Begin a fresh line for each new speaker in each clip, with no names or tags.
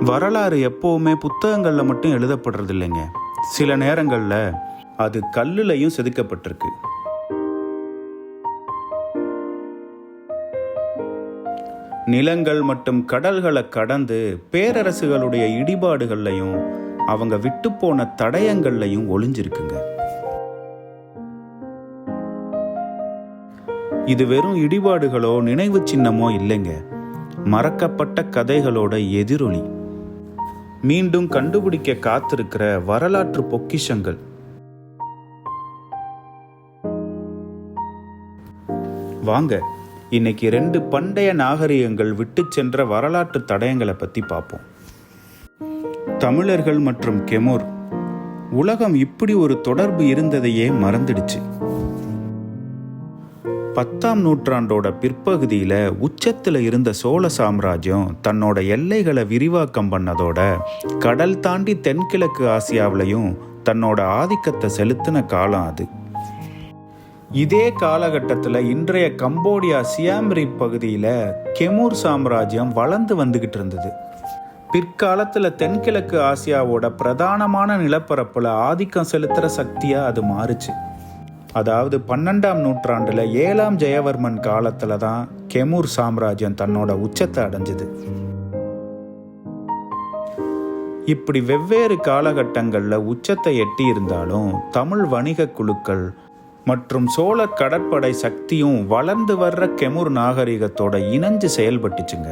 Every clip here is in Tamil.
வரலாறு எப்போவுமே புத்தகங்களில் மட்டும் எழுதப்படுறது இல்லைங்க சில நேரங்களில் அது கல்லுலையும் செதுக்கப்பட்டிருக்கு. நிலங்கள் மற்றும் கடல்களை கடந்து பேரரசுகளுடைய இடிபாடுகள்லையும் அவங்க விட்டுப்போன தடயங்கள்லையும் ஒளிஞ்சிருக்குங்க. இது வெறும் இடிபாடுகளோ நினைவு சின்னமோ இல்லைங்க. மறக்கப்பட்ட கதைகளோட எதிரொலி. மீண்டும் கண்டுபிடிக்க காத்திருக்கிற வரலாற்று பொக்கிஷங்கள். வாங்க இன்னைக்கு ரெண்டு பண்டைய நாகரிகங்கள் விட்டு சென்ற வரலாற்று தடயங்களை பத்தி பார்ப்போம் தமிழர்கள் மற்றும் கெமோர் உலகம் இப்படி ஒரு தொடர்பு இருந்ததையே மறந்துடுச்சு. பத்தாம் நூற்றாண்டோட பிற்பகுதியில் உச்சத்தில் இருந்த சோழ சாம்ராஜ்யம் தன்னோட எல்லைகளை விரிவாக்கம் பண்ணதோட கடல் தாண்டி தென்கிழக்கு ஆசியாவிலையும் தன்னோட ஆதிக்கத்தை செலுத்தின காலம் அது. இதே காலகட்டத்தில் இன்றைய கம்போடியா சியாம்ரி பகுதியில் கெமூர் சாம்ராஜ்யம் வளர்ந்து வந்துகிட்டு இருந்தது. பிற்காலத்தில் தென்கிழக்கு ஆசியாவோட பிரதானமான நிலப்பரப்பில் ஆதிக்கம் செலுத்துகிற சக்தியாக அது மாறுச்சு. அதாவது பன்னெண்டாம் நூற்றாண்டில் ஏழாம் ஜெயவர்மன் காலத்தில் தான் கெமூர் சாம்ராஜ்யம் தன்னோட உச்சத்தை அடைஞ்சுது. இப்படி வெவ்வேறு காலகட்டங்களில் உச்சத்தை எட்டி இருந்தாலும் தமிழ் வணிக குழுக்கள் மற்றும் சோழ கடற்படை சக்தியும் வளர்ந்து வர்ற கெமூர் நாகரிகத்தோட இணைஞ்சு செயல்பட்டுச்சுங்க.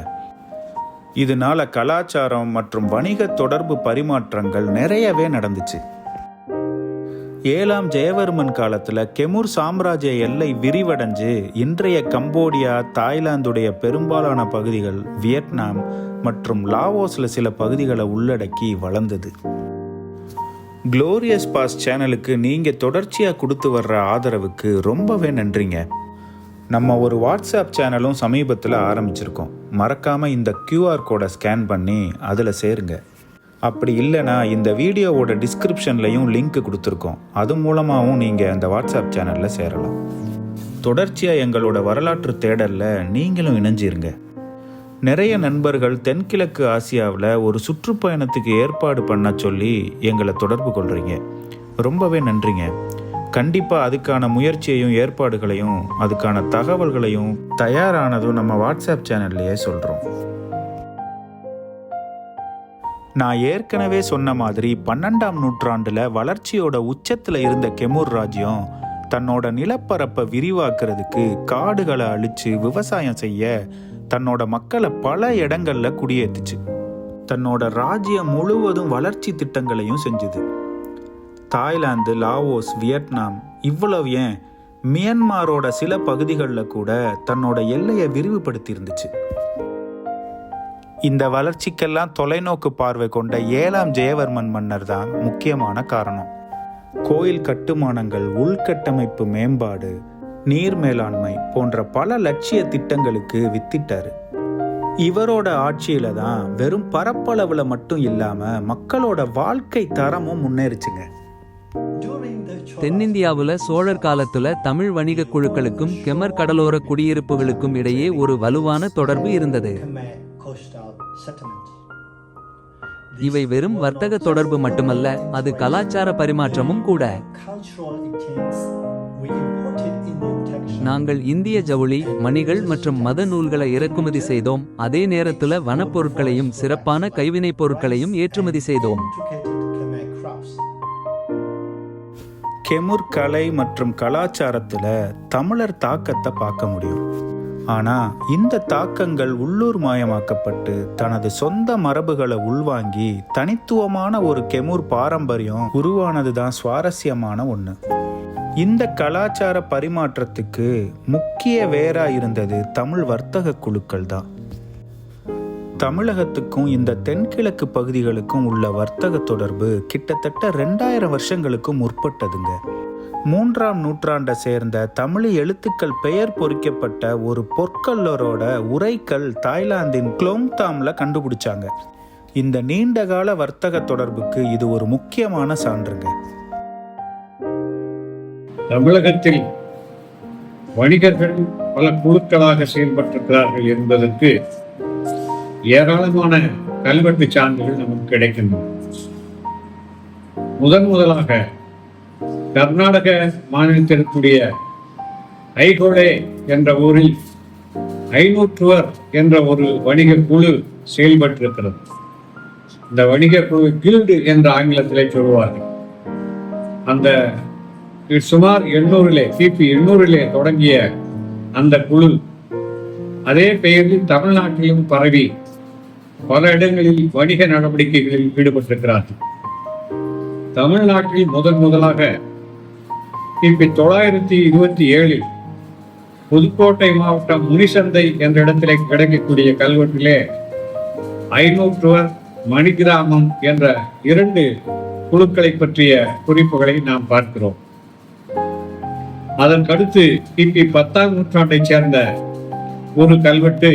இதனால கலாச்சாரம் மற்றும் வணிக தொடர்பு பரிமாற்றங்கள் நிறையவே நடந்துச்சு. ஏழாம் ஜெயவர்மன் காலத்தில் கெமூர் சாம்ராஜ்ய எல்லை விரிவடைஞ்சு இன்றைய கம்போடியா தாய்லாந்துடைய பெரும்பாலான பகுதிகள் வியட்நாம் மற்றும் லாவோஸில் சில பகுதிகளை உள்ளடக்கி வளர்ந்தது. க்ளோரியஸ் பாஸ் சேனலுக்கு நீங்கள் தொடர்ச்சியாக கொடுத்து வர்ற ஆதரவுக்கு ரொம்பவே நன்றிங்க. நம்ம ஒரு வாட்ஸ்அப் சேனலும் சமீபத்தில் ஆரம்பிச்சிருக்கோம். மறக்காமல் இந்த கியூஆர் கோடை ஸ்கேன் பண்ணி அதில் சேருங்க. அப்படி இல்லைனா இந்த வீடியோவோட டிஸ்கிரிப்ஷன்லையும் லிங்க் கொடுத்துருக்கோம். அது மூலமாகவும் நீங்கள் அந்த வாட்ஸ்அப் சேனலில் சேரலாம். தொடர்ச்சியாக எங்களோட வரலாற்று தேடலில் நீங்களும் இணைஞ்சிருங்க. நிறைய நண்பர்கள் தென்கிழக்கு ஆசியாவில் ஒரு சுற்றுப்பயணத்துக்கு ஏற்பாடு பண்ண சொல்லி எங்களை தொடர்பு கொள்கிறீங்க ரொம்பவே நன்றிங்க. கண்டிப்பாக அதுக்கான முயற்சியையும் ஏற்பாடுகளையும் அதுக்கான தகவல்களையும் தயாரானதும் நம்ம வாட்ஸ்அப் சேனல்லையே சொல்கிறோம் நான் ஏற்கனவே சொன்ன மாதிரி பன்னெண்டாம் நூற்றாண்டுல வளர்ச்சியோட உச்சத்துல இருந்த கெமூர் ராஜ்யம் தன்னோட நிலப்பரப்பை விரிவாக்குறதுக்கு காடுகளை அழிச்சு விவசாயம் செய்ய தன்னோட மக்களை பல இடங்கள்ல குடியேத்துச்சு. தன்னோட ராஜ்யம் முழுவதும் வளர்ச்சி திட்டங்களையும் செஞ்சுது. தாய்லாந்து லாவோஸ் வியட்நாம் இவ்வளவு ஏன் மியன்மாரோட சில பகுதிகளில் கூட தன்னோட எல்லையை விரிவுபடுத்தி இருந்துச்சு இந்த வளர்ச்சிக்கெல்லாம் தொலைநோக்கு பார்வை கொண்ட ஏழாம் ஜெயவர்மன் மன்னர் தான் முக்கியமான காரணம். கோயில் கட்டுமானங்கள் உள்கட்டமைப்பு மேம்பாடு நீர் மேலாண்மை போன்ற பல லட்சிய திட்டங்களுக்கு வித்திட்டார். இவரோட ஆட்சியில தான் வெறும் பரப்பளவுல மட்டும் இல்லாம மக்களோட வாழ்க்கை தரமும் முன்னேறிச்சுங்க.
தென்னிந்தியாவுல சோழர் காலத்துல தமிழ் வணிக குழுக்களுக்கும் கெமர் கடலோர குடியிருப்புகளுக்கும் இடையே ஒரு வலுவான தொடர்பு இருந்தது. இவை வெறும் வர்த்தக தொடர்பு மட்டுமல்ல அது கலாச்சார பரிமாற்றமும் கூட. நாங்கள் இந்திய ஜவுளி மணிகள் மற்றும் மத நூல்களை இறக்குமதி செய்தோம். அதே நேரத்துல வனப்பொருட்களையும் சிறப்பான கைவினைப் பொருட்களையும் ஏற்றுமதி செய்தோம்.
கெமுர் கலை மற்றும் கலாச்சாரத்துல தமிழர் தாக்கத்தை பார்க்க முடியும். ஆனா இந்த தாக்கங்கள் உள்ளூர் மயமாக்கப்பட்டு தனது சொந்த மரபுகளை உள்வாங்கி தனித்துவமான ஒரு கெமுர் பாரம்பரியம் உருவானது தான் சுவாரஸ்யமான ஒன்று இந்த கலாச்சார பரிமாற்றத்துக்கு முக்கிய வேரா இருந்தது தமிழ் வர்த்தக குழுக்கள் தான். தமிழகத்துக்கும் இந்த தென்கிழக்கு பகுதிகளுக்கும் உள்ள வர்த்தக தொடர்பு கிட்டத்தட்ட ரெண்டாயிரம் வருஷங்களுக்கும் முற்பட்டதுங்க. மூன்றாம் நூற்றாண்டை சேர்ந்த தமிழ் எழுத்துக்கள் பெயர் பொறிக்கப்பட்ட ஒரு பொற்கல்லரோட உரைக்கல் தாய்லாந்தின் குளோங்தாம்ல கண்டுபிடிச்சாங்க. இந்த நீண்டகால வர்த்தக தொடர்புக்கு இது ஒரு முக்கியமான சான்றுங்க.
தமிழகத்தில் வணிகர்கள் பல குழுக்களாக செயல்பட்டிருக்கிறார்கள் என்பதற்கு ஏராளமான கல்வெட்டு சான்றுகள் நமக்கு கிடைக்கின்றன. முதன் முதலாக கர்நாடக மாநிலத்திற்குரிய ஐகோலே என்ற ஊரில் ஐநூற்றுவர் என்ற ஒரு வணிக குழு செயல்பட்டிருக்கிறது. இந்த வணிக குழு கில்டு என்ற ஆங்கிலத்திலே சொல்வார்கள் அந்த சுமார் எண்ணூறிலே கிபி எண்ணூறிலே தொடங்கிய அந்த குழு அதே பெயரில் தமிழ்நாட்டிலும் பரவி பல இடங்களில் வணிக நடவடிக்கைகளில் ஈடுபட்டிருக்கிறார்கள். தமிழ்நாட்டில் முதன் முதலாக கிபி தொள்ளாயிரத்தி இருபத்தி ஏழில் புதுக்கோட்டை மாவட்டம் முனிசந்தை என்ற இடத்திலே கிடைக்கக்கூடிய கல்வெட்டிலே ஐநூற்றுவர் மணிகிராமம் என்ற இரண்டு குழுக்களை பற்றிய குறிப்புகளை நாம் பார்க்கிறோம். அதற்கடுத்து கிபி பத்தாம் நூற்றாண்டைச் சேர்ந்த ஒரு கல்வெட்டு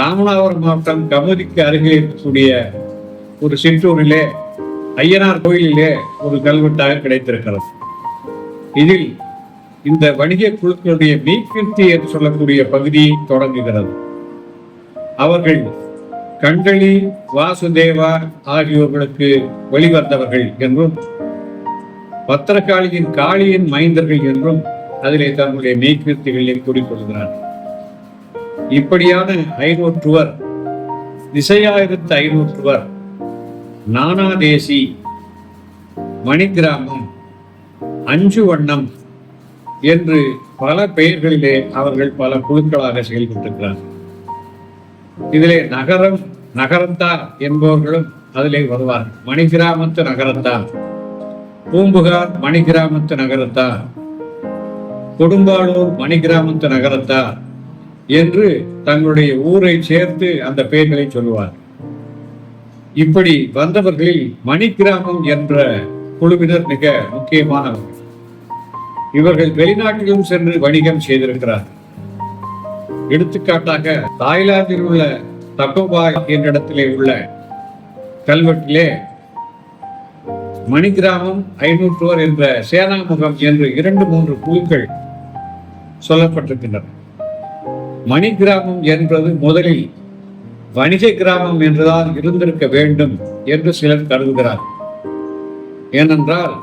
ராமநாதபுரம் மாவட்டம் கமுதிக்கு அருகில் இருக்கக்கூடிய ஒரு சிற்றூரிலே ஐயனார் கோயிலிலே ஒரு கல்வெட்டாக கிடைத்திருக்கிறது. இதில் இந்த வணிக குழுக்களுடைய மீக்கிருத்தி என்று சொல்லக்கூடிய பகுதி தொடங்குகிறது. அவர்கள் கண்களி வாசுதேவா ஆகியோர்களுக்கு வெளிவந்தவர்கள் என்றும் பத்திரகாளியின் காளியின் மைந்தர்கள் என்றும் அதிலே தங்களுடைய மெய்கீர்த்திகளில் கூறிக்கொள்கிறார். இப்படியான ஐநூற்றுவர் திசையாயிரத்து ஐநூற்றுவர் நானாதேசி மணிகிராமம் அஞ்சு வண்ணம் என்று பல பெயர்களிலே அவர்கள் பல குழுக்களாக செயல்பட்டிருக்கிறார்கள். இதிலே நகரம் நகரத்தார் என்பவர்களும் அதிலே வருவார்கள். மணிகிராமத்து நகரத்தார் பூம்புகார் மணிகிராமத்து நகரத்தார் கொடும்பாளூர் மணிகிராமத்து நகரத்தார் என்று தங்களுடைய ஊரை சேர்த்து அந்த பெயர்களை சொல்லுவார் இப்படி வந்தவர்களில் மணிகிராமம் என்ற குழுவினர் மிக முக்கியமானவர்கள். இவர்கள் வெளிநாட்டிலும் சென்று வணிகம் செய்திருக்கிறார்கள் எடுத்துக்காட்டாக தாய்லாந்தில் உள்ள தக்கோபாய் என்ற இடத்திலே உள்ள கல்வெட்டிலே மணிகிராமம் ஐநூற்றுவர் என்ற சேனாமுகம் என்று இரண்டு மூன்று குழுக்கள் சொல்லப்பட்டிருக்கின்றன. மணிகிராமம் என்பது முதலில் வணிக கிராமம் என்றுதான் இருந்திருக்க வேண்டும் என்று சிலர் கருதுகிறார் ஏனென்றால்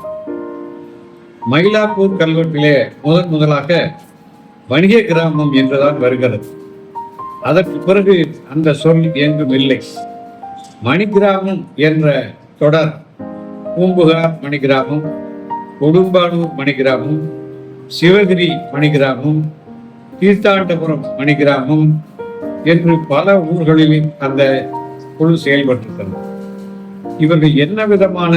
மயிலாப்பூர் கல்வெட்டிலே முதன் முதலாக வணிக கிராமம் என்றுதான் வருகிறது. அதற்கு பிறகு அந்த சொல் எங்கும் இல்லை மணிகிராமம் என்ற தொடர் பூம்புகார் மணிகிராமம் கொடும்பாளூர் மணிகிராமம் சிவகிரி மணிகிராமம் தீர்த்தாண்டபுரம் மணிகிராமம் என்று பல ஊர்களில் அந்த குழு செயல்பட்டிருக்கிறது. இவர்கள் என்ன விதமான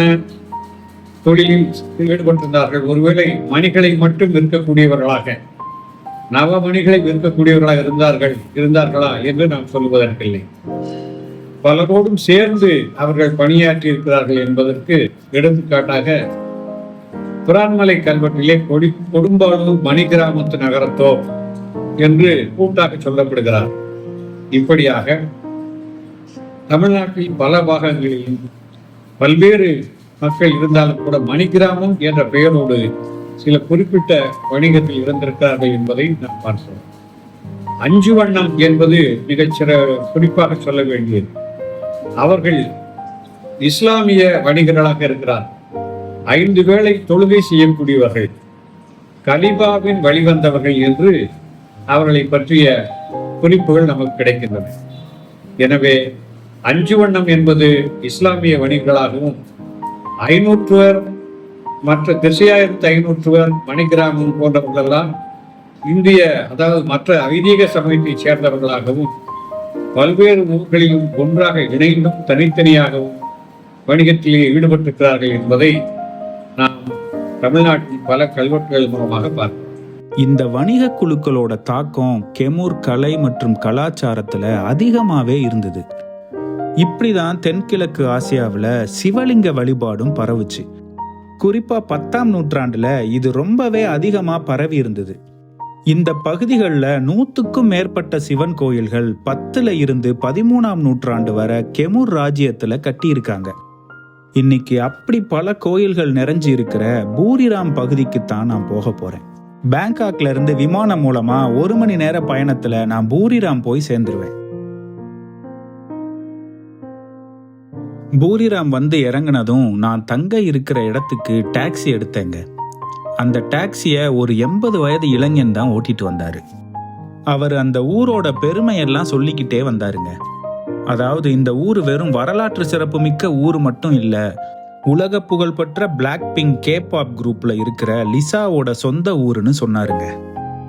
தொழிலில் ஈடுபட்டிருந்தார்கள். ஒருவேளை மணிகளை மட்டும் விற்கக்கூடியவர்களாக நவமணிகளை விற்கக்கூடியவர்களாக இருந்தார்கள் இருந்தார்களா என்று நாம் சொல்லுவதற்கில்லை. பலரோடும் சேர்ந்து அவர்கள் பணியாற்றி இருக்கிறார்கள் என்பதற்கு எடுத்துக்காட்டாக புறான்மலை கல்வெட்டிலே கொடி கொடும்பாளூர் மணிகிராமத்து நகரத்தோ என்று கூட்டாக சொல்லப்படுகிறார். இப்படியாக தமிழ்நாட்டில் பல பாகங்களிலும் பல்வேறு மக்கள் இருந்தாலும் கூட மணிகிராமம் என்ற பெயரோடு சில குறிப்பிட்ட வணிகத்தில் இருந்திருக்கிறார்கள் என்பதை நாம் பார்க்கிறோம். அஞ்சு வண்ணம் என்பது மிகச்சிற குறிப்பாக சொல்ல வேண்டியது. அவர்கள் இஸ்லாமிய வணிகர்களாக இருக்கிறார். ஐந்து வேளை தொழுகை செய்யக்கூடியவர்கள் கலிபாவின் வழிவந்தவர்கள் என்று அவர்களை பற்றிய குறிப்புகள் நமக்கு கிடைக்கின்றன. எனவே அஞ்சு வண்ணம் என்பது இஸ்லாமிய வணிகர்களாகவும் ஐநூற்றுவர் மற்ற திசையாயிரத்து ஐநூற்றுவர் மணிகிராமம் போன்றவர்களெல்லாம் இந்திய அதாவது மற்ற ஐதீக சமயத்தைச் சேர்ந்தவர்களாகவும் பல்வேறு ஊர்களிலும் ஒன்றாக இணைந்தும் தனித்தனியாகவும் வணிகத்திலே ஈடுபட்டிருக்கிறார்கள் என்பதை நாம் தமிழ்நாட்டின் பல கல்வெட்டுகள் மூலமாக பார்க்கிறோம்.
இந்த வணிக குழுக்களோட தாக்கம் கெமூர் கலை மற்றும் கலாச்சாரத்துல அதிகமாவே இருந்தது. இப்படி தான் தென்கிழக்கு ஆசியாவில் சிவலிங்க வழிபாடும் பரவுச்சு. குறிப்பாக பத்தாம் நூற்றாண்டில் இது ரொம்பவே அதிகமாக பரவி இருந்தது. இந்த பகுதிகளில் நூற்றுக்கும் மேற்பட்ட சிவன் கோயில்கள் பத்தில் இருந்து பதிமூணாம் நூற்றாண்டு வரை கெமூர் ராஜ்யத்தில் கட்டியிருக்காங்க. இன்னைக்கு அப்படி பல கோயில்கள் நிறைஞ்சு இருக்கிற பூரிராம் பகுதிக்கு தான் நான் போக போகிறேன் பேங்காக்ல இருந்து விமானம் மூலமா ஒரு மணி நேர பயணத்துல நான் பூரிராம் போய் சேர்ந்துருவேன். பூரிராம் வந்து இறங்குனதும் நான் தங்க இருக்கிற இடத்துக்கு டாக்ஸி எடுத்தேங்க. அந்த டாக்ஸியை ஒரு எண்பது வயது இளைஞன் தான் ஓட்டிட்டு வந்தாரு. அவர் அந்த ஊரோட பெருமையெல்லாம் சொல்லிக்கிட்டே வந்தாருங்க. அதாவது இந்த ஊர் வெறும் வரலாற்று சிறப்புமிக்க ஊர் மட்டும் இல்லை உலக புகழ்பெற்ற பிளாக் பிங்க் கேபாப் குரூப்ல இருக்கிற லிசாவோட சொந்த ஊருன்னு சொன்னாருங்க.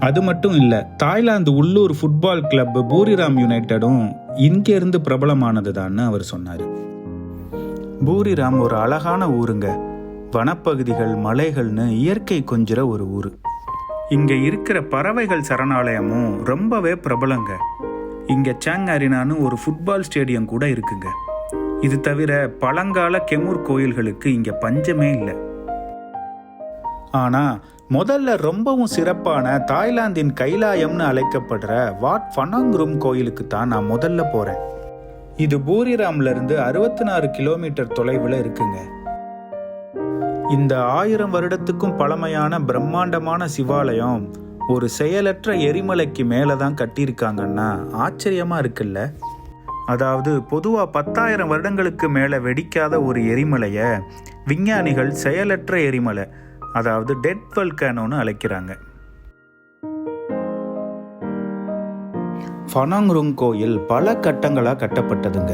அது மட்டும் இல்லை தாய்லாந்து உள்ளூர் ஃபுட்பால் கிளப் பூரிராம் யுனைடெடும் பிரபலமானது பிரபலமானதுதான்னு அவர் சொன்னார். பூரிராம் ஒரு அழகான ஊருங்க. வனப்பகுதிகள் மலைகள்னு இயற்கை கொஞ்சிற ஒரு ஊர். இங்கே இருக்கிற பறவைகள் சரணாலயமும் ரொம்பவே பிரபலங்க. இங்கே சாங் அரினான்னு ஒரு ஃபுட்பால் ஸ்டேடியம் கூட இருக்குங்க. இது தவிர பழங்கால கெமூர் கோயில்களுக்கு இங்கே பஞ்சமே இல்லை. ஆனால் முதல்ல ரொம்பவும் சிறப்பான தாய்லாந்தின் கைலாயம்னு அழைக்கப்படுற வாட் ஃபனாங்ரும் கோயிலுக்கு தான் நான் முதல்ல போகிறேன் இது பூரிராம்லேருந்து அறுபத்தி நாலு கிலோமீட்டர் தொலைவில் இருக்குங்க. இந்த ஆயிரம் வருடத்துக்கும் பழமையான பிரம்மாண்டமான சிவாலயம் ஒரு செயலற்ற எரிமலைக்கு மேலே தான் கட்டியிருக்காங்கன்னா ஆச்சரியமாக இருக்குல்ல? அதாவது பொதுவாக பத்தாயிரம் வருடங்களுக்கு மேலே வெடிக்காத ஒரு எரிமலையை விஞ்ஞானிகள் செயலற்ற எரிமலை அதாவது டெட் வல்கானோன்னு அழைக்கிறாங்க. ஃபனாங்ருங் கோயில் பல கட்டங்களாக கட்டப்பட்டதுங்க.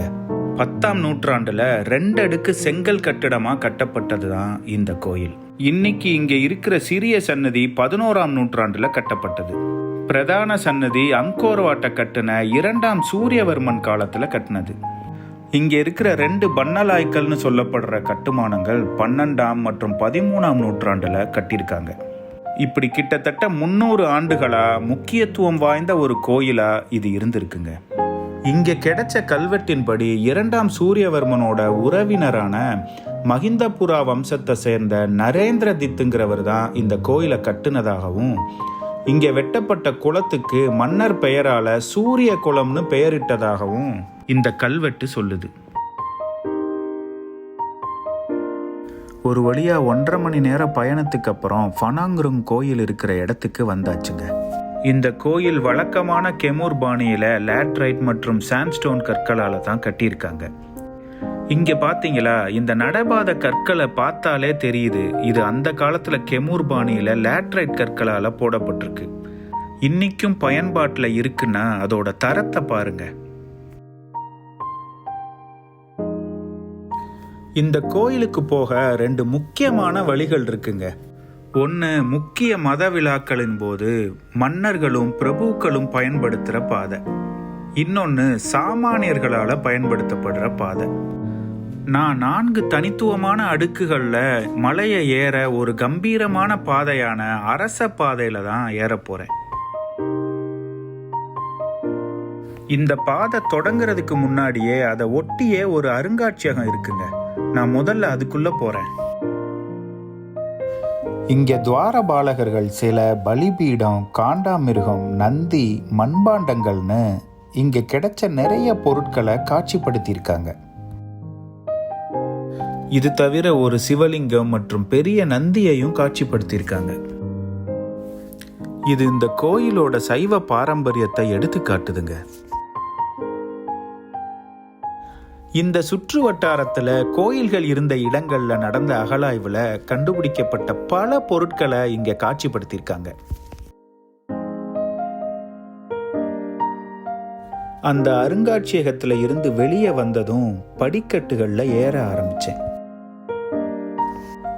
பத்தாம் நூற்றாண்டுல ரெண்டு அடுக்கு செங்கல் கட்டிடமா கட்டப்பட்டது தான் இந்த கோயில். இன்னைக்கு இங்க இருக்கிற சிறிய சன்னதி பதினோராம் நூற்றாண்டுல கட்டப்பட்டது. பிரதான சன்னதி அங்கோர்வாட்டை கட்டின இரண்டாம் சூரியவர்மன் காலத்துல கட்டினது. இங்க இருக்கிற ரெண்டு பன்னலாய்க்கல்னு சொல்லப்படுற கட்டுமானங்கள் பன்னெண்டாம் மற்றும் பதிமூணாம் நூற்றாண்டுல கட்டியிருக்காங்க. இப்படி கிட்டத்தட்ட முன்னூறு ஆண்டுகளா முக்கியத்துவம் வாய்ந்த ஒரு கோயிலா இது இருந்திருக்குங்க. இங்கே கிடைச்ச கல்வெட்டின்படி இரண்டாம் சூரியவர்மனோட உறவினரான மகிந்தபுரா வம்சத்தை சேர்ந்த நரேந்திர தித்துங்கிறவர் தான் இந்த கோயிலை கட்டுனதாகவும் இங்கே வெட்டப்பட்ட குளத்துக்கு மன்னர் பெயரால சூரிய குளம்னு பெயரிட்டதாகவும் இந்த கல்வெட்டு சொல்லுது. ஒரு வழியாக ஒன்றரை மணி நேர பயணத்துக்கு அப்புறம் ஃபனாங்குருங் கோயில் இருக்கிற இடத்துக்கு வந்தாச்சுங்க. இந்த கோயில் வழக்கமான கெமூர் பாணியில் லேட்ரைட் மற்றும் சாண்ட்ஸ்டோன் கற்களால் தான் கட்டியிருக்காங்க. இங்கே பார்த்தீங்களா இந்த நடைபாத கற்களை பார்த்தாலே தெரியுது இது அந்த காலத்தில் கெமூர் பாணியில் லேட்ரைட் கற்களால் போடப்பட்டிருக்கு. இன்னைக்கும் பயன்பாட்டில் இருக்குன்னா அதோட தரத்தை பாருங்கள் இந்த கோயிலுக்கு போக ரெண்டு முக்கியமான வழிகள் இருக்குங்க. ஒன்று முக்கிய மத விழாக்களின் போது மன்னர்களும் பிரபுக்களும் பயன்படுத்துகிற பாதை. இன்னொன்று சாமானியர்களால் பயன்படுத்தப்படுற பாதை. நான் நான்கு தனித்துவமான அடுக்குகளில் மலையை ஏற ஒரு கம்பீரமான பாதையான அரச பாதையில் தான் ஏற இந்த பாதை தொடங்குறதுக்கு முன்னாடியே அதை ஒட்டியே ஒரு அருங்காட்சியகம் இருக்குங்க. நான் முதல்ல அதுக்குள்ள போறேன். இங்க துவாரபாலகர்கள் சில பலிபீடம் காண்டாமிருகம் நந்தி மண்பாண்டங்கள்னு இங்க கிடைச்ச நிறைய பொருட்களை காட்சிப்படுத்தியிருக்காங்க. இது தவிர ஒரு சிவலிங்கம் மற்றும் பெரிய நந்தியையும் காட்சிப்படுத்தியிருக்காங்க. இது இந்த கோயிலோட சைவ பாரம்பரியத்தை எடுத்து காட்டுதுங்க இந்த சுற்று வட்டாரத்தில் கோயில்கள் இருந்த இடங்களில் நடந்த அகலாய்வில் கண்டுபிடிக்கப்பட்ட பல பொருட்களை இங்கே காட்சிப்படுத்தியிருக்காங்க. அந்த அருங்காட்சியகத்தில் இருந்து வெளியே வந்ததும் படிக்கட்டுகளில் ஏற ஆரம்பித்தேன்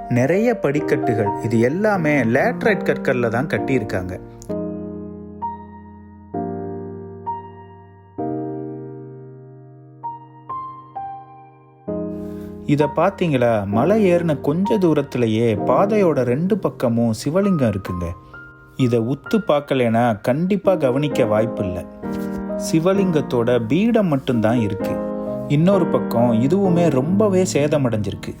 நிறைய படிக்கட்டுகள் இது எல்லாமே லேட்ரைட் கற்களில் தான் கட்டியிருக்காங்க. இதை பார்த்தீங்களா மலை ஏறின கொஞ்ச தூரத்திலேயே பாதையோட ரெண்டு பக்கமும் சிவலிங்கம் இருக்குங்க. இதை உத்து பார்க்கலனா கண்டிப்பாக கவனிக்க வாய்ப்பில்லை. சிவலிங்கத்தோட பீடம் மட்டும்தான் இருக்கு. இன்னொரு பக்கம் இதுவுமே ரொம்பவே சேதமடைஞ்சிருக்கு.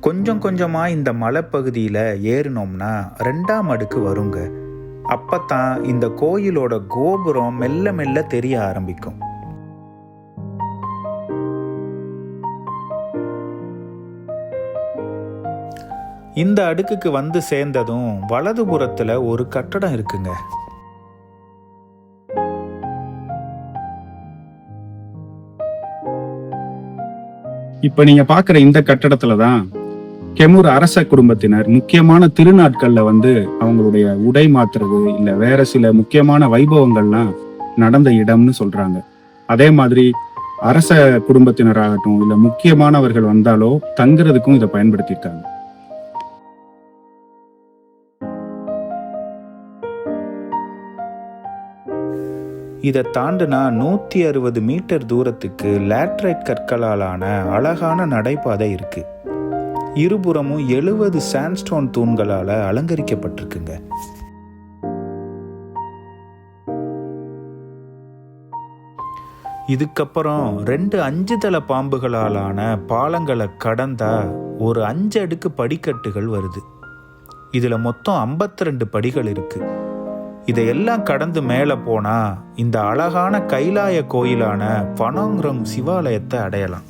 கொஞ்சம் கொஞ்சமாக இந்த மலைப்பகுதியில் ஏறினோம்னா ரெண்டாம் அடுக்கு வருங்க. அப்பதான் இந்த கோயிலோட கோபுரம் மெல்ல மெல்ல தெரிய ஆரம்பிக்கும். இந்த அடுக்குக்கு வந்து சேர்ந்ததும் வலதுபுறத்துல ஒரு கட்டடம் இருக்குங்க.
இப்ப நீங்க பாக்குற இந்த கட்டடத்துல தான் கெமூர் அரச குடும்பத்தினர் முக்கியமான திருநாட்கள்ல வந்து அவங்களுடைய உடை மாத்துறது இல்ல வேற சில முக்கியமான வைபவங்கள்லாம் நடந்த இடம்னு சொல்றாங்க. அதே மாதிரி அரச குடும்பத்தினராகட்டும் இல்ல முக்கியமானவர்கள் வந்தாலோ தங்குறதுக்கும் இதை பயன்படுத்தியிருக்காங்க.
இதை தாண்டுனா நூற்றி அறுபது மீட்டர் தூரத்துக்கு லேட்ரைட் கற்களாலான அழகான நடைபாதை இருக்கு. இருபுறமும் எழுபது சாண்ட்ஸ்டோன் தூண்களால் அலங்கரிக்கப்பட்டிருக்குங்க. இதுக்கப்புறம் ரெண்டு அஞ்சு தள பாம்புகளாலான பாலங்களை கடந்தா ஒரு அஞ்சு அடுக்கு படிக்கட்டுகள் வருது. இதில் மொத்தம் 52 படிகள் இருக்குது இதையெல்லாம் கடந்து மேலே போனா இந்த அழகான கைலாய கோயிலான பனோங்ரம் சிவாலயத்தை அடையலாம்.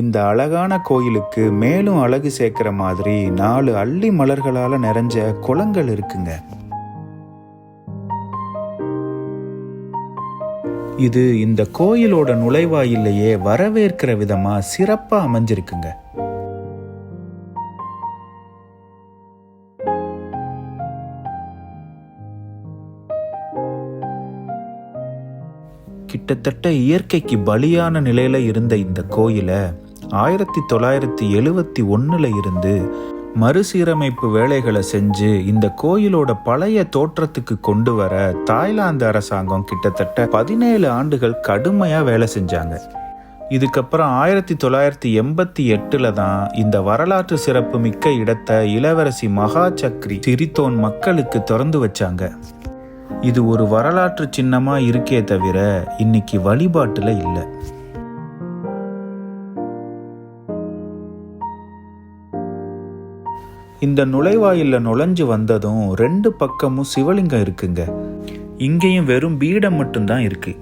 இந்த அழகான கோயிலுக்கு மேலும் அழகு சேர்க்கிற மாதிரி நாலு அள்ளி மலர்களால் நிறைஞ்ச குளங்கள் இருக்குங்க. இது இந்த கோயிலோட நுழைவாயிலேயே வரவேற்கிற விதமாக சிறப்பாக அமைஞ்சிருக்குங்க. கிட்டத்தட்ட இயற்கைக்கு பலியான நிலையில இருந்த இந்த கோயிலை ஆயிரத்தி தொள்ளாயிரத்தி எழுவத்தி ஒன்னுல இருந்து மறுசீரமைப்பு வேலைகளை செஞ்சு இந்த கோயிலோட பழைய தோற்றத்துக்கு கொண்டு வர தாய்லாந்து அரசாங்கம் கிட்டத்தட்ட பதினேழு ஆண்டுகள் கடுமையா வேலை செஞ்சாங்க. இதுக்கப்புறம் ஆயிரத்தி தொள்ளாயிரத்தி எண்பத்தி எட்டுல தான் இந்த வரலாற்று சிறப்பு மிக்க இடத்தை இளவரசி மகா சக்ரி சிரித்தோன் மக்களுக்கு திறந்து வச்சாங்க. இது ஒரு வரலாற்று சின்னமா இருக்கே தவிர இன்னைக்கு வழிபாட்டுல இல்லை. இந்த நுழைவாயிலில் நுழைஞ்சு வந்ததும் ரெண்டு பக்கமும் சிவலிங்கம் இருக்குங்க. இங்கேயும் வெறும் பீடம் மட்டும்தான் இருக்குது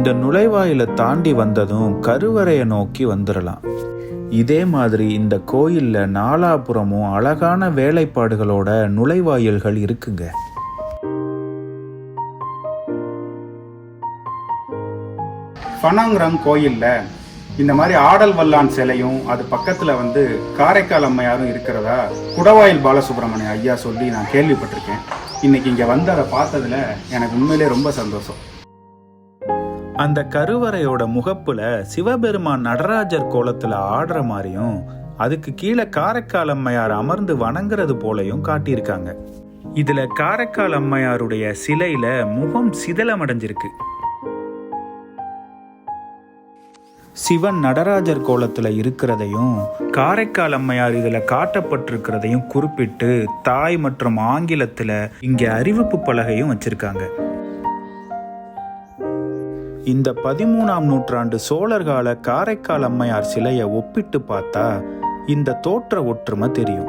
இந்த நுழைவாயிலை தாண்டி வந்ததும் கருவறையை நோக்கி வந்துடலாம் இதே மாதிரி இந்த கோயிலில் நாலாபுறமும் அழகான வேலைப்பாடுகளோட நுழைவாயில்கள் இருக்குங்க.
ஃபனாங்ரம் கோயிலில் இந்த மாதிரி ஆடல் வல்லான் சிலையும் அது பக்கத்தில் வந்து காரைக்கால் அம்மையாரும் இருக்கிறதா? குடவாயில் பாலசுப்ரமணிய ஐயா சொல்லி நான் கேள்விப்பட்டிருக்கேன். இன்னைக்கு இங்கே வந்து அதை பார்த்ததில் எனக்கு உண்மையிலே ரொம்ப சந்தோஷம்.
அந்த கருவறையோட முகப்புல சிவபெருமான் நடராஜர் கோலத்துல ஆடுற மாதிரியும் அதுக்கு கீழே காரைக்கால் அம்மையார் அமர்ந்து வணங்குறது போலையும் காட்டியிருக்காங்க. இதுல காரைக்கால் அம்மையாருடைய சிலையில முகம் சிதலமடைஞ்சிருக்கு. சிவன் நடராஜர் கோலத்துல இருக்கிறதையும் காரைக்கால் அம்மையார் இதுல காட்டப்பட்டிருக்கிறதையும் குறிப்பிட்டு தாய் மற்றும் ஆங்கிலத்துல இங்க அறிவிப்பு பலகையும் வச்சிருக்காங்க. இந்த பதிமூணாம் நூற்றாண்டு சோழர்கால காரைக்கால் அம்மையார் சிலையை ஒப்பிட்டு பார்த்தா இந்த தோற்ற ஒற்றுமை தெரியும்.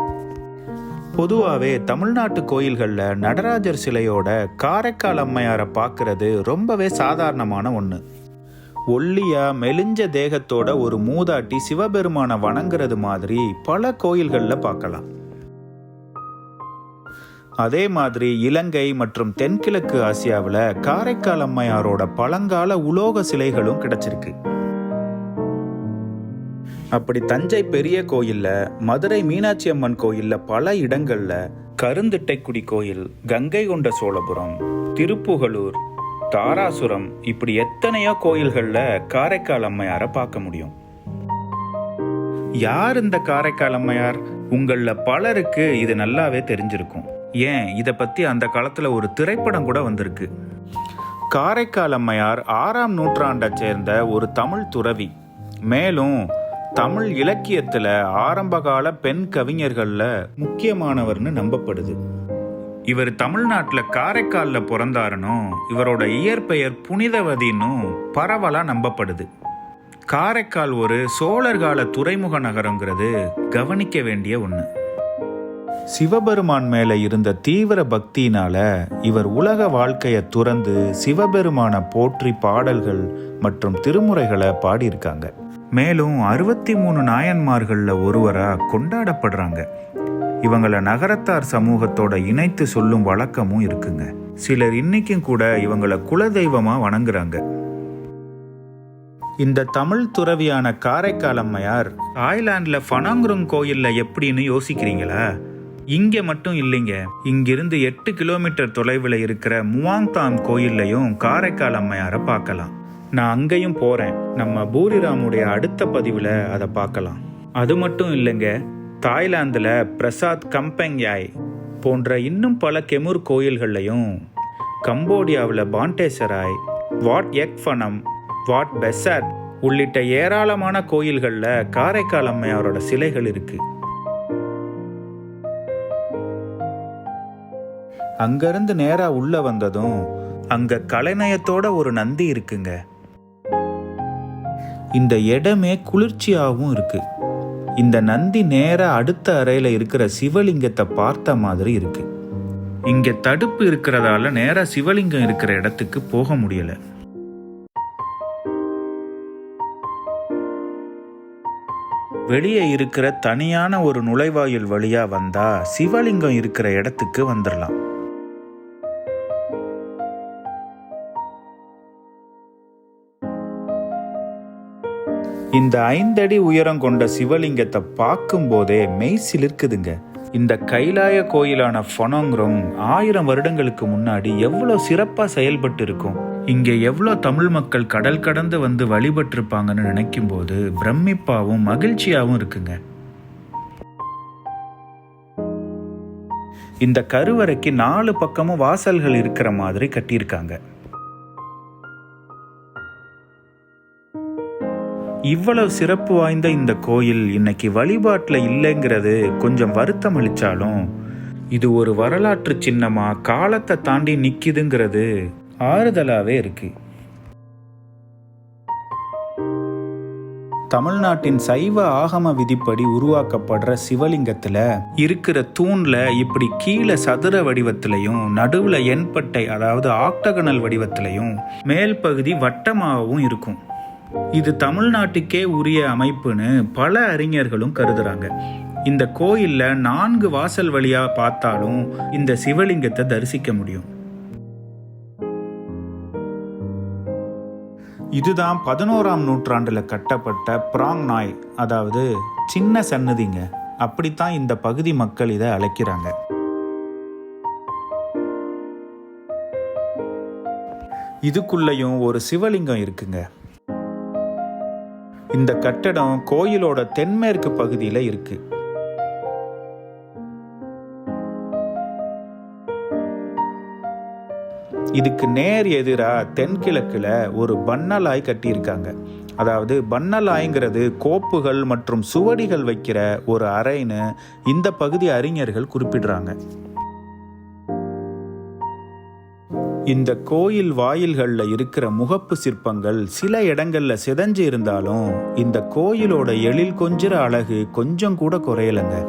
பொதுவாகவே தமிழ்நாட்டு கோயில்களில் நடராஜர் சிலையோட காரைக்கால் அம்மையாரை பார்க்கறது ரொம்பவே சாதாரணமான ஒன்று ஒல்லியா மெலிஞ்ச தேகத்தோட ஒரு மூதாட்டி சிவபெருமானை வணங்குறது மாதிரி பல கோயில்களில் பார்க்கலாம். அதே மாதிரி இலங்கை மற்றும் தென்கிழக்கு ஆசியாவில் காரைக்கால் அம்மையாரோட பழங்கால உலோக சிலைகளும் கிடைச்சிருக்கு. அப்படி தஞ்சை பெரிய கோயில்ல மதுரை மீனாட்சி அம்மன் கோயில்ல பல இடங்கள்ல கருந்திட்டைக்குடி கோயில் கங்கை கொண்ட சோழபுரம் திருப்புகலூர் தாராசுரம் இப்படி எத்தனையோ கோயில்கள்ல காரைக்கால் அம்மையாரை பார்க்க முடியும். யார் இந்த காரைக்கால் அம்மையார்? உங்களில் பலருக்கு இது நல்லாவே தெரிஞ்சிருக்கும். ஏன் இதை பற்றி அந்த காலத்தில் ஒரு திரைப்படம் கூட வந்திருக்கு. காரைக்கால் அம்மையார் ஆறாம் நூற்றாண்டை சேர்ந்த ஒரு தமிழ் துறவி. மேலும் தமிழ் இலக்கியத்தில் ஆரம்பகால பெண் கவிஞர்களில் முக்கியமானவர்னு நம்பப்படுது. இவர் தமிழ்நாட்டில் காரைக்காலில் பிறந்தாருனும் இவரோட இயற்பெயர் புனிதவதினும் பரவலாக நம்பப்படுது. காரைக்கால் ஒரு சோழர் கால துறைமுக நகரங்கிறது கவனிக்க வேண்டிய ஒன்று சிவபெருமான் மேலே இருந்த தீவிர பக்தியினால இவர் உலக வாழ்க்கையை துறந்து சிவபெருமான போற்றி பாடல்கள் மற்றும் திருமுறைகளை பாடியிருக்காங்க. மேலும் அறுபத்தி மூணு நாயன்மார்களில் ஒருவராக கொண்டாடப்படுறாங்க. இவங்களை நகரத்தார் சமூகத்தோட இணைத்து சொல்லும் வழக்கமும் இருக்குங்க. சிலர் இன்னைக்கும் கூட இவங்களை குலதெய்வமாக வணங்குறாங்க. இந்த தமிழ் துறவியான காரைக்கால் அம்மையார் தாய்லாந்துல ஃபனாங்குருங் கோயிலில் எப்படின்னு யோசிக்கிறீங்களா? இங்க மட்டும் இல்லைங்க. இங்கிருந்து எட்டு கிலோமீட்டர் தொலைவில் இருக்கிற முவாங்தாம் கோயில்லையும் காரைக்கால் அம்மையாரை பார்க்கலாம். நான் அங்கேயும் போறேன். நம்ம பூரிராமுடைய அடுத்த பதிவில் அதை பார்க்கலாம். அது மட்டும் இல்லைங்க. தாய்லாந்தில் பிரசாத் கம்பெங்யாய் போன்ற இன்னும் பல கெமுர் கோயில்கள்லையும் கம்போடியாவில் பாண்டேசராய் வாட் எக்ஃபனம் வாட் பெசட் உள்ளிட்ட ஏராளமான கோயில்களில் காரைக்கால் அம்மையாரோட சிலைகள் இருக்குது அங்கிருந்து நேரா உள்ள வந்ததும் அங்க கலைநயத்தோட ஒரு நந்தி இருக்குங்க. இந்த இடமே குளிர்ச்சியாகவும் இருக்கு. இந்த நந்தி நேரா அடுத்த அறையில இருக்கிற சிவலிங்கத்தை பார்த்த மாதிரி இருக்கு. இங்க தடுப்பு இருக்கிறதால நேரா சிவலிங்கம் இருக்கிற இடத்துக்கு போக முடியல. வெளியே இருக்கிற தனியான ஒரு நுழைவாயில் வழியா வந்தா சிவலிங்கம் இருக்கிற இடத்துக்கு வந்துடலாம் இந்த ஐந்தடி உயரம் கொண்ட சிவலிங்கத்தை பார்க்கும்போதே மெய் சிலிர்க்குதுங்க இந்த கைலாய கோயிலான ஃபொனோங்ரோங் ஆயிரம் வருடங்களுக்கு முன்னாடி எவ்வளோ சிறப்பாக செயல்பட்டு இருக்கும் இங்கே எவ்வளோ தமிழ் மக்கள் கடல் கடந்து வந்து வழிபட்டிருப்பாங்கன்னு நினைக்கும் போது பிரமிப்பாவும் மகிழ்ச்சியாகவும் இருக்குங்க. இந்த கருவறைக்கு நாலு பக்கமும் வாசல்கள் இருக்கிற மாதிரி கட்டியிருக்காங்க. இவ்வளவு சிறப்பு வாய்ந்த இந்த கோயில் இன்னைக்கு வழிபாட்டில் இல்லைங்கிறது கொஞ்சம் வருத்தம் அளித்தாலும் இது ஒரு வரலாற்று சின்னமாக காலத்தை தாண்டி நிற்கிதுங்கிறது ஆறுதலாகவே இருக்கு. தமிழ்நாட்டின் சைவ ஆகம விதிப்படி உருவாக்கப்படுற சிவலிங்கத்துல இருக்கிற தூண்ல இப்படி கீழே சதுர வடிவத்திலையும் நடுவுல எண்பட்டை அதாவது ஆக்டகனல் வடிவத்திலையும் மேல் பகுதி வட்டமாகவும் இருக்கும். இது தமிழ்நாட்டுக்கே உரிய அமைப்புன்னு பல அறிஞர்களும் கருதுறாங்க. இந்த கோயில்ல நான்கு வாசல் வழியா பார்த்தாலும் இந்த சிவலிங்கத்தை தரிசிக்க முடியும். இதுதான் பதினோராம் நூற்றாண்டில் கட்டப்பட்ட பிராங் நாய் அதாவது சின்ன சன்னதிங்க அப்படித்தான் இந்த பகுதி மக்கள் இதை அழைக்கிறாங்க. இதுக்குள்ளேயும் ஒரு சிவலிங்கம் இருக்குங்க. இந்த கட்டடம் கோயிலோட தென்மேற்கு பகுதியில் இருக்கு. இதுக்கு நேர் எதிராக தென்கிழக்கில் ஒரு பன்னலாய் கட்டியிருக்காங்க. அதாவது பன்னலாய்ங்கிறது கோப்புகள் மற்றும் சுவடிகள் வைக்கிற ஒரு அறைன்னு இந்த பகுதி அறிஞர்கள் குறிப்பிடுறாங்க. இந்த கோயில் வாயில்களில் இருக்கிற முகப்பு சிற்பங்கள் சில இடங்கள்ல சிதஞ்சு இருந்தாலும் இந்த கோயிலோட எழில் கொஞ்சிற அழகு கொஞ்சம் கூட குறையலங்க.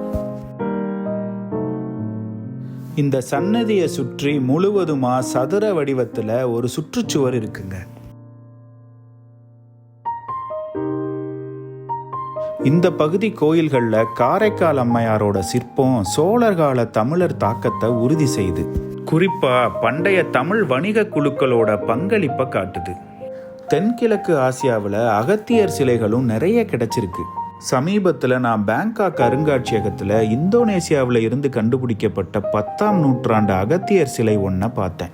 இந்த சன்னதியை சுற்றி முழுவதுமா சதுர வடிவத்தில் ஒரு சுற்றுச்சுவர் இருக்குங்க. இந்த பகுதி கோயில்களில் காரைக்கால் அம்மையாரோட சிற்பம் சோழர் கால தமிழர் தாக்கத்தை உறுதி செய்து. குறிப்பாக பண்டைய தமிழ் வணிக குழுக்களோட பங்களிப்பை காட்டுது. தென்கிழக்கு ஆசியாவில் அகத்தியர் சிலைகளும் நிறைய கிடைச்சிருக்கு. சமீபத்தில் நான் பேங்காக் அருங்காட்சியகத்தில் இந்தோனேசியாவில் இருந்து கண்டுபிடிக்கப்பட்ட பத்தாம் நூற்றாண்டு அகத்தியர் சிலை ஒன்றை பார்த்தேன்.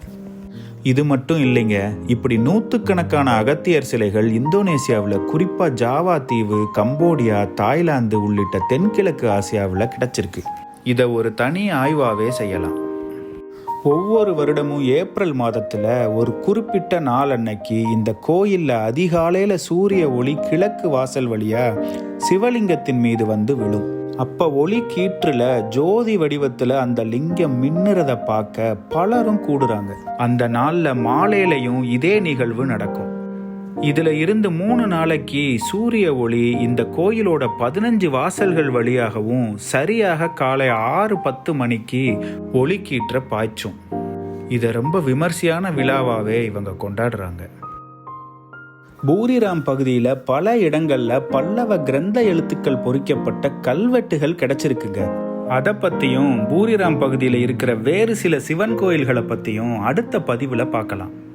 இது மட்டும் இல்லைங்க இப்படி நூற்றுக்கணக்கான அகத்தியர் சிலைகள் இந்தோனேசியாவில் குறிப்பாக ஜாவா தீவு கம்போடியா தாய்லாந்து உள்ளிட்ட தென்கிழக்கு ஆசியாவில் கிடச்சிருக்கு. இதை ஒரு தனி ஆய்வாகவே செய்யலாம். ஒவ்வொரு வருடமும் ஏப்ரல் மாதத்தில் ஒரு குறிப்பிட்ட நாள் அன்னைக்கு இந்த கோயிலில் அதிகாலையில் சூரிய ஒளி கிழக்கு வாசல் வழியாக சிவலிங்கத்தின் மீது வந்து விழும். அப்போ ஒளி கீற்றுல ஜோதி வடிவத்தில் அந்த லிங்கம் மின்னுறத பார்க்க பலரும் கூடுறாங்க. அந்த நாளில் மாலையிலையும் இதே நிகழ்வு நடக்கும். இதுல இருந்து மூணு நாளைக்கு சூரிய ஒளி இந்த கோயிலோட பதினஞ்சு வாசல்கள் வழியாகவும் சரியாக காலை ஆறு பத்து மணிக்கு ஒளிக்கீற்ற பாய்ச்சும். இதை ரொம்ப விமர்சையான விழாவாகவே இவங்க கொண்டாடுறாங்க. பூரிராம் பகுதியில் பல இடங்களில் பல்லவ கிரந்த எழுத்துக்கள் பொறிக்கப்பட்ட கல்வெட்டுகள் கிடைச்சிருக்குங்க. அதை பற்றியும் பூரிராம் பகுதியில் இருக்கிற வேறு சில சிவன் கோயில்களை பற்றியும் அடுத்த பதிவில் பார்க்கலாம்.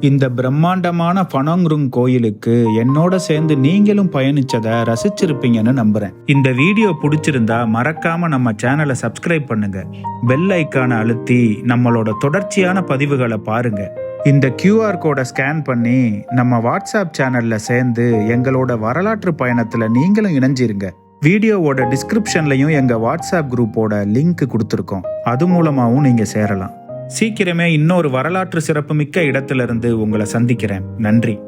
இந்த பிரம்மாண்டமான பனோங்ருங் கோயிலுக்கு என்னோட சேர்ந்து நீங்களும் பயணிச்சதை ரசிச்சிருப்பீங்கன்னு நம்புறேன். இந்த வீடியோ பிடிச்சிருந்தா மறக்காம நம்ம சேனலை சப்ஸ்கிரைப் பண்ணுங்க. பெல் ஐக்கானை அழுத்தி நம்மளோட தொடர்ச்சியான பதிவுகளை பாருங்க. இந்த கியூஆர் கோடை ஸ்கேன் பண்ணி நம்ம வாட்ஸ்அப் சேனல்ல சேர்ந்து எங்களோட வரலாற்று பயணத்துல நீங்களும் இணைஞ்சிருங்க. வீடியோவோட டிஸ்கிரிப்ஷன்லையும் எங்க வாட்ஸ்அப் குரூப்போட லிங்க் கொடுத்துருக்கோம். அது மூலமாகவும் நீங்க சேரலாம். சீக்கிரமே இன்னொரு வரலாற்று சிறப்புமிக்க இடத்திலிருந்து உங்களை சந்திக்கிறேன். நன்றி.